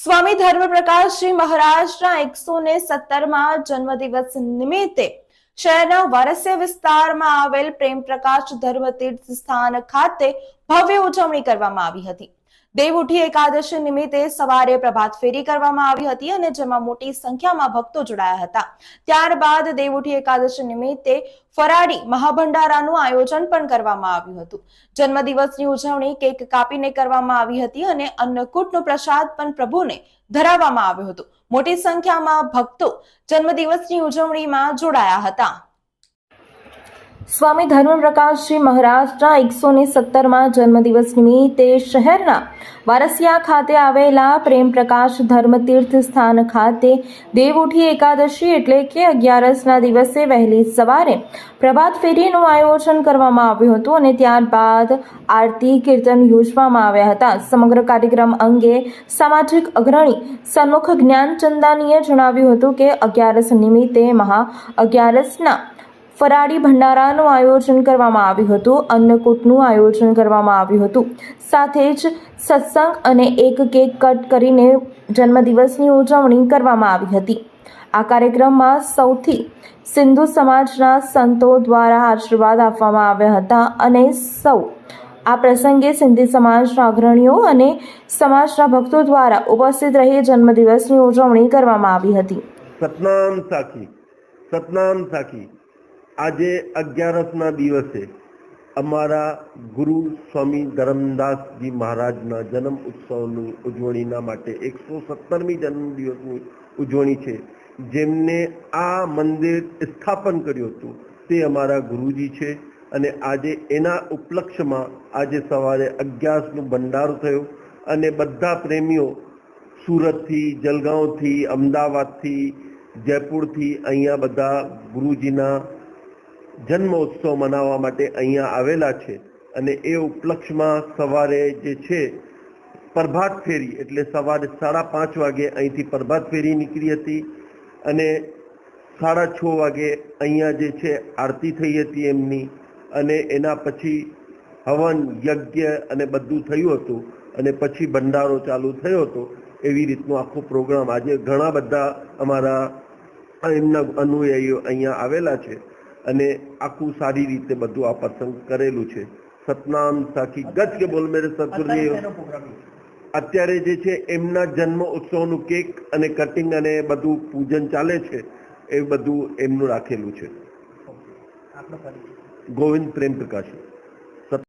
સ્વામી ધર્મપ્રકાશજી મહારાજના એકસો ને સત્તરમાં જન્મદિવસ નિમિત્તે શહેરના વારસ્ય વિસ્તારમાં આવેલ પ્રેમ પ્રકાશ ધર્મતીર્થ સ્થાન ખાતે ભવ્ય ઉજવણી કરવામાં આવી હતી. દેવઉઠી એકાદશી નિમિત્તે સવારે પ્રભાત ફેરી કરવામાં આવી હતી અને જેમાં મોટી સંખ્યામાં ભક્તો જોડાયા હતા. ત્યારબાદ દેવઉઠી એકાદશી નિમિત્તે ફરાળી મહાભંડારાનું આયોજન પણ કરવામાં આવ્યું હતું. જન્મદિવસની ઉજવણી કેક કાપીને કરવામાં આવી હતી અને અન્નકૂટનો પ્રસાદ પણ પ્રભુને ધરાવવામાં આવ્યો હતો. મોટી સંખ્યામાં ભક્તો જન્મદિવસની ઉજવણીમાં જોડાયા હતા. સ્વામી ધર્મપ્રકાશજી મહારાજના એકસો ને સત્તરમાં જન્મદિવસ નિમિત્તે શહેરના વારસિયા ખાતે આવેલા પ્રેમ પ્રકાશ ધર્મતીર્થ સ્થાન ખાતે દેવઉઠી એકાદશી એટલે કે અગિયારસના દિવસે વહેલી સવારે પ્રભાત ફેરીનું આયોજન કરવામાં આવ્યું હતું અને ત્યારબાદ આરતી કીર્તન યોજવામાં આવ્યા હતા. સમગ્ર કાર્યક્રમ અંગે સામાજિક અગ્રણી સન્મુખ જ્ઞાનચંદાનીએ જણાવ્યું હતું કે અગિયારસ નિમિત્તે મહા અગિયારસના ફરાળી ભંડારાનું આયોજન કરવામાં આવ્યું હતું, અન્નકૂટનું આયોજન કરવામાં આવ્યું હતું. સાથે જ સત્સંગ અને એક કેક કટ કરીને જન્મદિવસની ઉજવણી કરવામાં આવી હતી. આ કાર્યક્રમમાં સૌથી સિંધુ સમાજના સંતો દ્વારા આશીર્વાદ આપવામાં આવ્યા હતા અને સૌ આ પ્રસંગે સિંધી સમાજના અગ્રણીઓ અને સમાજના ભક્તો દ્વારા ઉપસ્થિત રહી જન્મદિવસની ઉજવણી કરવામાં આવી હતી. સતનામ સાખી સતનામ સાખી. આજે અગિયારસના દિવસે અમારા ગુરુ સ્વામી ધરમદાસજી મહારાજના જન્મ ઉત્સવની ઉજવણીના માટે એકસો સત્તરમી જન્મદિવસની ઉજવણી છે. જેમને આ મંદિર સ્થાપન કર્યું હતું તે અમારા ગુરુજી છે અને આજે એના ઉપલક્ષમાં આજે સવારે અગિયારસનું ભંડારો થયો અને બધા પ્રેમીઓ સુરતથી, જલગાંવથી, અમદાવાદથી, જયપુરથી અહીંયા બધા ગુરુજીના જન્મ ઉત્સવ મનાવવા માટે અહીંયા આવેલા છે અને એ ઉપલક્ષમાં સવારે જે છે, પ્રભાત ફેરી, એટલે સવારે સાડા પાંચ વાગે અહીંથી પ્રભાત ફેરી નીકળી હતી અને સાડા છ વાગે અહીંયા જે છે, આરતી થઈ હતી એમની અને એના પછી હવન, યજ્ઞ અને બધું થયું હતું અને પછી ભંડારો ચાલુ થયો હતો. એવી રીતનો આખો પ્રોગ્રામ આજે ઘણા બધા અમારા એમના અનુયાયીઓ અહીંયા આવેલા છે. અને આખું સારી રીતે બધું આ પ્રસંગ કરેલું છે. સતનામ સાખી ગજ કે બોલ મેરે સતગુરુદેવ અત્યારે જે છે એમના જન્મ ઉત્સવનું કેક અને કટિંગ અને બધું પૂજન ચાલે છે એ બધું એમનું રાખેલું છે. ગોવિંદ પ્રેમ પ્રકાશ